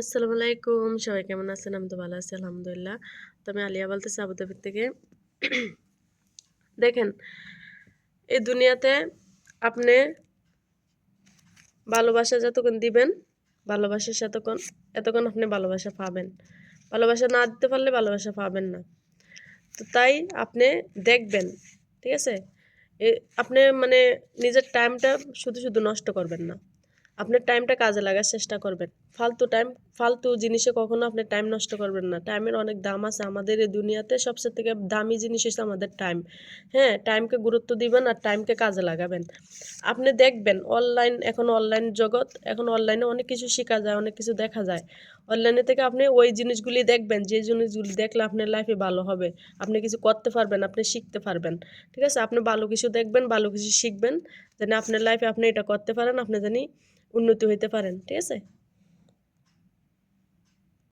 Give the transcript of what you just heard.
আসসালামু আলাইকুম। সবাই কেমন আছেন? আমি তো ভালো আছি, আলহামদুলিল্লাহ। তো আমি আলিয়া বলতেছি আবুধাবির থেকে। দেখেন, এই দুনিয়াতে আপনি ভালোবাসা যতক্ষণ দিবেন ভালোবাসা সেতক্ষণ, এতক্ষণ আপনি ভালোবাসা পাবেন। ভালোবাসা না দিতে পারলে ভালোবাসা পাবেন না। তো তাই আপনি দেখবেন, ঠিক আছে? আপনি মানে নিজের টাইমটা শুধু শুধু নষ্ট করবেন না। আপনার টাইমটা কাজে লাগার চেষ্টা করবেন। ফালতু টাইম ফালতু জিনিসে কখনো আপনি টাইম নষ্ট করবেন না। টাইমের অনেক দাম আছে আমাদের এই দুনিয়াতে, সবচেয়ে থেকে দামি জিনিস হচ্ছে আমাদের টাইম হ্যাঁ টাইমকে গুরুত্ব দিবেন আর টাইমকে কাজে লাগাবেন। আপনি দেখবেন অনলাইন এখন অনলাইন জগৎ, এখন অনলাইনে অনেক কিছু শেখা যায়, অনেক কিছু দেখা যায়। অনলাইনে থেকে আপনি ওই জিনিসগুলি দেখবেন, যে জিনিসগুলি দেখলে আপনার লাইফে ভালো হবে। আপনি কিছু করতে পারবেন, আপনি শিখতে পারবেন। ঠিক আছে? আপনি ভালো কিছু দেখবেন, ভালো কিছু শিখবেন। যেন আপনার লাইফে আপনি এটা করতে পারেন আপনি জানি উন্নতি হইতে পারেন ঠিক আছে?